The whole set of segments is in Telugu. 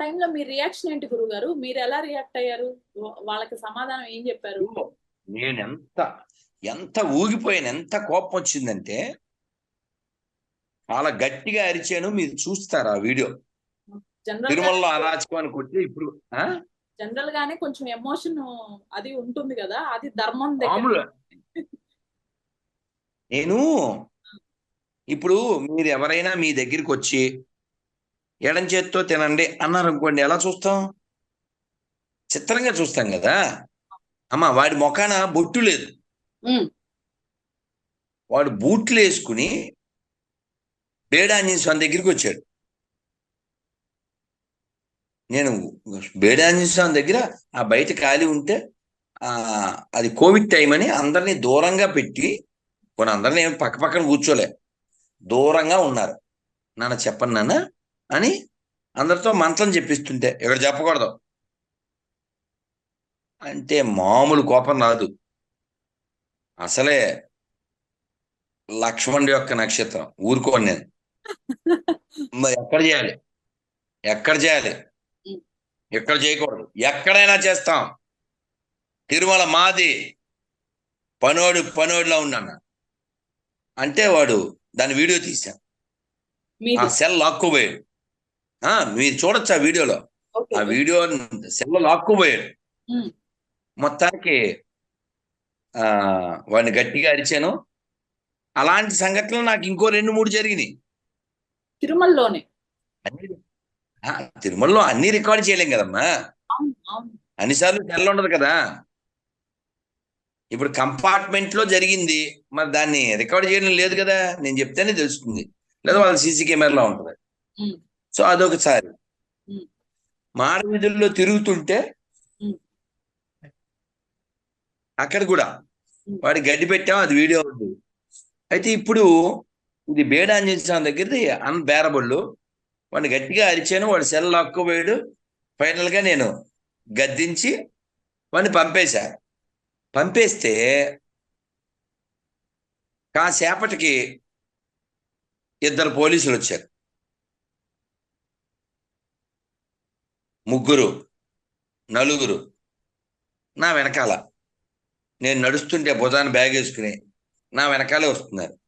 టైంలో మీ రియాక్షన్ ఏంటి గురువు గారు మీరు ఎలా రియాక్ట్ అయ్యారు? వాళ్ళకి సమాధానం ఏం చెప్పారు? నేను ఎంత ఎంత ఊగిపోయాను ఎంత కోపం వచ్చిందంటే చాలా గట్టిగా అరిచాను మీరు చూస్తారు ఆ వీడియో? జనరల్ తిరుమలలో అరాచకం కొట్టి ఇప్పుడు? జనరల్ గానే కొంచెం ఎమోషన్ అది ఉంటుంది కదా అది ధర్మం దగ్గర. నేను ఇప్పుడు మీరు ఎవరైనా మీ దగ్గరికి వచ్చి ఎడం చేత్తో తినండి అన్నారు అనుకోండి ఎలా చూస్తాం? చిత్రంగా చూస్తాం కదా. అమ్మ వాడి మొఖాన బొట్టు లేదు. వాడు బూట్లు వేసుకుని బేడాంజన్ స్వామి దగ్గరికి వచ్చాడు. నేను బేడాంజన్ స్వామి దగ్గర ఆ బయట ఖాళీ ఉంటే ఆ అది కోవిడ్ టైం అని అందరినీ దూరంగా పెట్టి కొన్ని అందరినీ పక్క పక్కన కూర్చోలే. దూరంగా ఉన్నారు. నాన్న చెప్పండి నాన్న అని అందరితో మంత్రం చెప్పిస్తుంటే ఇక్కడ చెప్పకూడదు. అంటే మామూలు కోపం రాదు. అసలే లక్ష్మణుడి యొక్క నక్షత్రం. ఊరుకోను నేను. మరి ఎక్కడ చేయాలి? ఎక్కడ చేయాలి? ఎక్కడ చేయకూడదు. ఎక్కడైనా చేస్తాం. తిరుమల మాది పనోడు పనోడులా ఉన్నాను అంటే వాడు దాని వీడియో తీశాం ఆ సెల్ లాక్కుపోయాడు. మీరు చూడొచ్చు ఆ వీడియోలో. ఆ వీడియో సెల్ లాక్కుపోయాడు. మొత్తానికి ఆ వాడిని గట్టిగా అరిచాను. అలాంటి సంఘటనలు నాకు ఇంకో రెండు మూడు జరిగినాయి. తిరుమలలోనే. తిరుమలలో అన్ని రికార్డ్ చేయలేం కదమ్మా. అన్నిసార్లు తెల్ల ఉండదు కదా. ఇప్పుడు కంపార్ట్మెంట్లో జరిగింది. మరి దాన్ని రికార్డ్ చేయడం లేదు కదా. నేను చెప్తేనే తెలుస్తుంది. లేదా వాళ్ళ సీసీ కెమెరాలో ఉంటుంది. సో అదొకసారి ఉమ్. మాడ వీధుల్లో తిరుగుతుంటే. అక్కడ కూడా. వాడి గడ్డి పెట్టాం అది వీడియో ఉంది అయితే ఇప్పుడు ఇది బేడాంజన్ స్వామి దగ్గరది అన్బేరబుల్ వాడిని గట్టిగా అరిచాను వాడు సెల్ లాక్కుపోయాడు ఫైనల్గా నేను గద్దించి వాడిని పంపేశా పంపేస్తే కాసేపటికి ఇద్దరు పోలీసులు వచ్చారు ముగ్గురు నలుగురు నా వెనకాల. నేను నడుస్తుంటే భుజాన్ని బ్యాగ్ వేసుకుని నా వెనకాలే వస్తున్నారు.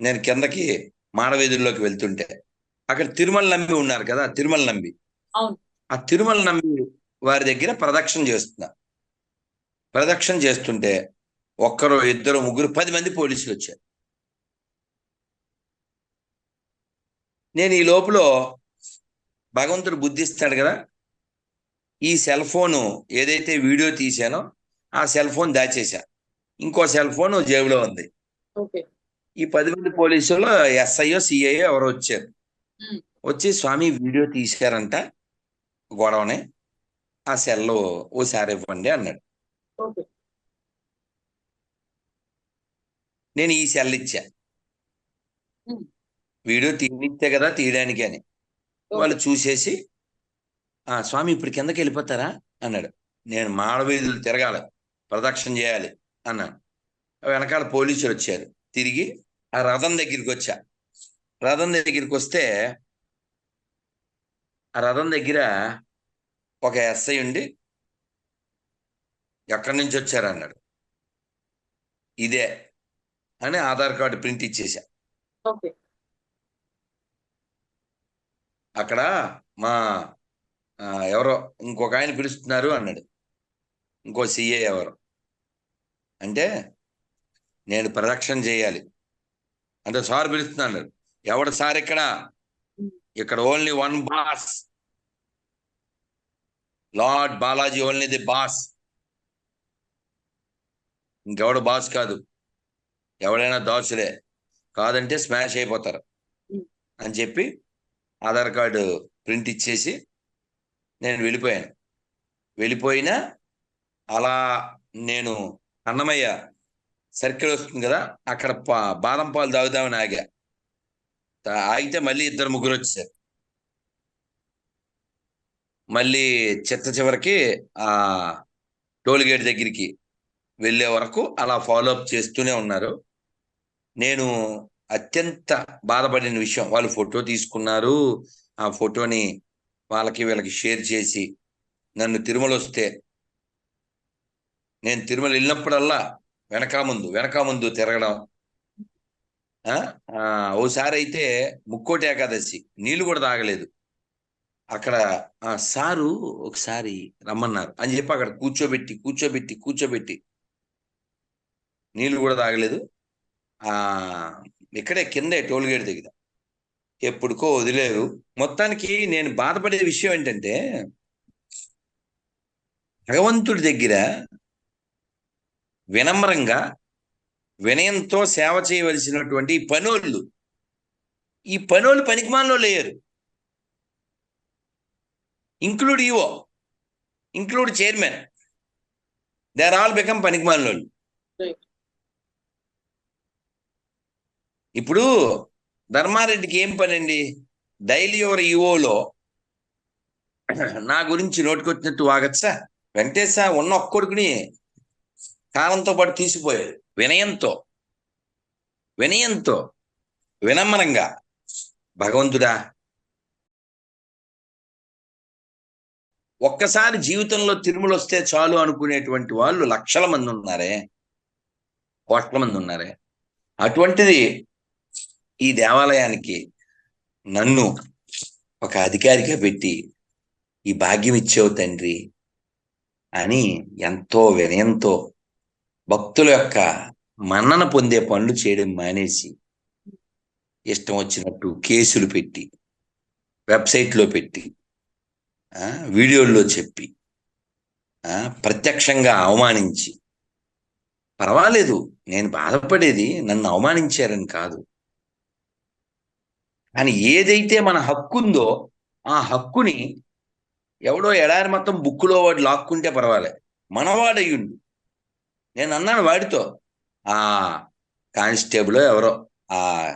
నేను కిందకి మాడవీధుల్లోకి వెళ్తుంటే అక్కడ తిరుమల నంబి ఉన్నారు కదా తిరుమల నంబి అవును. ఆ తిరుమల నంబి వారి దగ్గర ప్రదక్షిణ చేస్తున్నా. ప్రదక్షిణ చేస్తుంటే ఒక్కరు ఇద్దరు ముగ్గురు పది మంది పోలీసులు వచ్చారు. నేను ఈ లోపల భగవంతుడు బుద్ధి ఇస్తాడు కదా. ఈ సెల్ ఫోను ఏదైతే వీడియో తీశానో ఆ సెల్ ఫోన్ దాచేసా ఇంకో సెల్ ఫోన్ జేబులో ఉంది. ఓకే. ఈ పది మంది పోలీసులు ఎస్ఐఓ సిఐఓ ఎవరు వచ్చారు. వచ్చి స్వామి వీడియో తీశారంట గొడవని. ఆ సెల్ ఓసారి ఇవ్వండి అన్నాడు. నేను ఈ సెల్ ఇచ్చా. వీడియో తీయనిచ్చే కదా తీయడానికి అని వాళ్ళు చూసేసి ఆ స్వామి ఇప్పుడు కిందకి వెళ్ళిపోతారా? అన్నాడు. నేను మాడవీధులు తిరగాలి ప్రదక్షిణ చేయాలి అన్నాను. వెనకాల పోలీసులు వచ్చారు. తిరిగి ఆ రథం దగ్గరికి వచ్చా. రథం దగ్గరికి వస్తే ఆ రథం దగ్గర ఒక ఎస్ఐ ఉండి ఎక్కడి నుంచి వచ్చారు? అన్నాడు. ఇదే అని ఆధార్ కార్డు ప్రింట్ ఇచ్చేసా ఓకే. అక్కడ మా ఎవరో ఇంకొక ఆయన పిలుస్తున్నారు అన్నాడు. ఇంకో సిఏ ఎవరు. అంటే నేను ప్రదక్షిణ చేయాలి. అంటే సార్ పిలుస్తున్నాడు ఎవడు సార్ ఇక్కడ? ఇక్కడ only one boss. Lord Balaji only the boss. ఇంకెవడు boss కాదు. ఎవడైనా దాసులే. కాదంటే స్మాష్ అయిపోతారు. అని చెప్పి ఆధార్ కార్డు ప్రింట్ ఇచ్చేసి నేను వెళ్ళిపోయాను. వెళ్ళిపోయినా అలా నేను అన్నమయ్య సర్కిల్ వస్తుంది కదా అక్కడ పా బాదం పాలు తాగుదామని ఆగా. ఆగితే మళ్ళీ ఇద్దరు ముగ్గురు వచ్చారు మళ్ళీ చిత్త చివరికి ఆ టోల్గేట్ దగ్గరికి వెళ్ళే వరకు అలా ఫాలో అప్ చేస్తూనే ఉన్నారు. నేను అత్యంత బాధపడిన విషయం. వాళ్ళు ఫోటో తీసుకున్నారు. ఆ ఫోటోని వాళ్ళకి వీళ్ళకి షేర్ చేసి నన్ను తిరుమల వస్తే నేను తిరుమల వెళ్ళినప్పుడల్లా వెనక ముందు వెనక ముందు తిరగడం. ఆ? ఓసారి అయితే ముక్కోటి ఏకాదశి. నీళ్ళు కూడా తాగలేదు. అక్కడ ఆ సారు ఒకసారి రమ్మన్నారు. అని చెప్పి అక్కడ కూర్చోబెట్టి కూర్చోబెట్టి కూర్చోబెట్టి నీళ్ళు కూడా తాగలేదు. ఆ ఇక్కడే కిందే టోల్గేట్ దగ్గర. ఎప్పుడుకో వదిలేరు. మొత్తానికి నేను బాధపడే విషయం ఏంటంటే భగవంతుడి దగ్గర వినమ్రంగా వినయంతో సేవ చేయవలసినటువంటి పనోళ్ళు ఈ పనోళ్ళు పనికిమాలలో లేరు. Include EO include chairman. They are all become పనికిమాలినోళ్ళు ఇప్పుడు ధర్మారెడ్డికి ఏం పని అండి డైలీ యువర్ ఈవోలో నా గురించి నోటికొచ్చినట్టు వాగచ్చా? వెంకటేశ ఉన్న ఒక్కొడుకుని కాలంతో పాటు తీసిపోయాడు. వినయంతో. వినయంతో. వినమ్రంగా. భగవంతుడా! ఒక్కసారి జీవితంలో తిరుమల వస్తే చాలు అనుకునేటువంటి వాళ్ళు లక్షల మంది ఉన్నారే? కోట్ల మంది ఉన్నారే? అటువంటిది ఈ దేవాలయానికి నన్ను ఒక అధికారిగా పెట్టి ఈ భాగ్యం ఇచ్చావు తండ్రి అని ఎంతో వినయంతో భక్తుల యొక్క మన్నన పొందే పనులు చేయడం మానేసి ఇష్టం వచ్చినట్టు కేసులు పెట్టి వెబ్సైట్లో పెట్టి వీడియోల్లో చెప్పి ప్రత్యక్షంగా అవమానించి. పర్వాలేదు నేను బాధపడేది నన్ను అవమానించారని కాదు. కానీ ఏదైతే మన హక్కు ఉందో ఆ హక్కుని ఎవడో ఎడారి మొత్తం బుక్కులో వాడు లాక్కుంటే పర్వాలే. మనవాడయ్యుండు. నేను అన్నాను వాడితో ఆ కానిస్టేబుల్ ఎవరో ఆ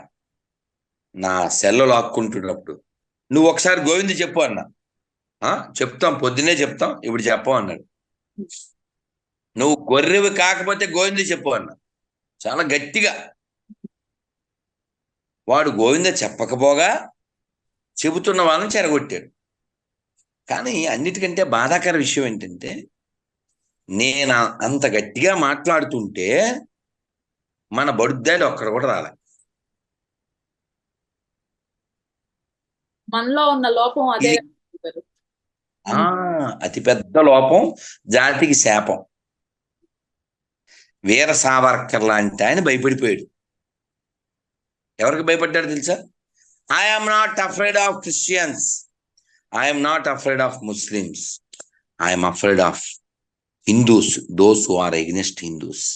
నా సెల్ లాక్కుంటున్నప్పుడు నువ్వు ఒకసారి గోవింద్ చెప్పు అన్నా. "ఆ, చెప్తాం పొద్దునే చెప్తాం ఇప్పుడు చెప్పం అన్నాడు. నువ్వు గొర్రెవి కాకపోతే గోవింద చెప్పు అన్నా. చాలా గట్టిగా. వాడు గోవింద చెప్పకపోగా చెబుతున్న వాళ్ళని చెరగొట్టాడు. కానీ అన్నిటికంటే బాధాకర విషయం ఏంటంటే నేను అంత గట్టిగా మాట్లాడుతుంటే మన బడుద్దాలు ఒక్కడ కూడా రాలే. మనలో ఉన్న లోపం అదే. ఆ అతిపెద్ద లోపం జాతికి శాపం. వీర సావర్కర్ లాంటి ఆయన భయపడిపోయాడు. ఎవరికి భయపడ్డాడు తెలుసా? I'm not afraid of Christians I'm not afraid of Muslims I'm afraid of Hindus those who are against Hindus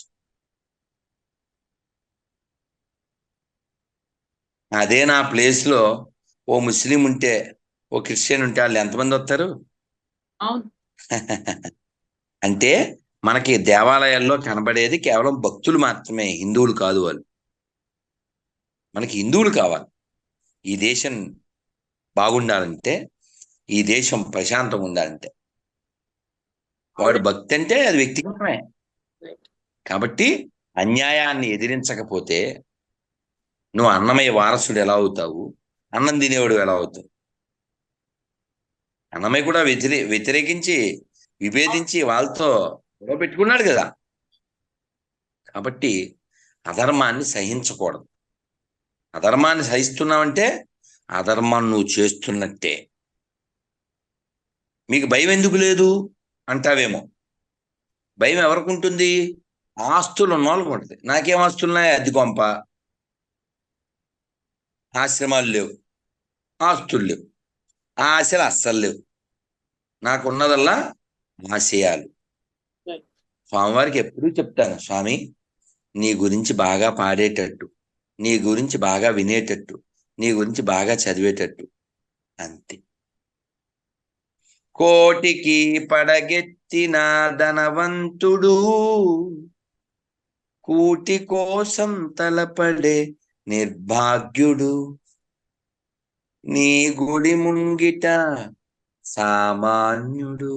అదే నా ప్లేస్లో ఓ ముస్లిం ఉంటే ఓ క్రిస్టియన్ ఉంటే వాళ్ళు ఎంతమంది వస్తారు? అంటే మనకి దేవాలయాల్లో కనబడేది కేవలం భక్తులు మాత్రమే హిందువులు కాదు వాళ్ళు. మనకి హిందువులు కావాలి. ఈ దేశం బాగుండాలంటే ఈ దేశం ప్రశాంతంగా ఉండాలంటే. వాడు భక్తి అంటే అది వ్యక్తిగతమే. కాబట్టి అన్యాయాన్ని ఎదిరించకపోతే నువ్వు అన్నమయ్య వారసుడు ఎలా అవుతావు? అన్నం తినేవాడు ఎలా అవుతావు? అన్నమయ్య కూడా వ్యతిరే వ్యతిరేకించి విభేదించి వాళ్ళతో గొడవ పెట్టుకున్నాడు కదా. కాబట్టి అధర్మాన్ని సహించకూడదు. అధర్మాన్ని సహిస్తున్నావంటే అధర్మాన్ని నువ్వు చేస్తున్నట్టే. మీకు భయం ఎందుకు లేదు? అంటావేమో. భయం ఎవరికి ఉంటుంది ఆస్తులు ఉన్న వాళ్ళకి ఉంటుంది. నాకేం ఆస్తులు ఉన్నాయి? అద్దె కొంప. ఆశ్రమాలు లేవు. ఆస్తులు లేవు. ఆశలు అస్సలు లేవు. నాకున్నదల్లా ఆశయాలు. స్వామివారికి ఎప్పుడూ చెప్తాను స్వామి నీ గురించి బాగా పాడేటట్టు. నీ గురించి బాగా వినేటట్టు నీ గురించి బాగా చదివేటట్టు. అంతే. కోటికి పడగెత్తిన ధనవంతుడు కూటి కోసం తలపడే నిర్భాగ్యుడు. నీ గుడి ముంగిట సామాన్యుడు.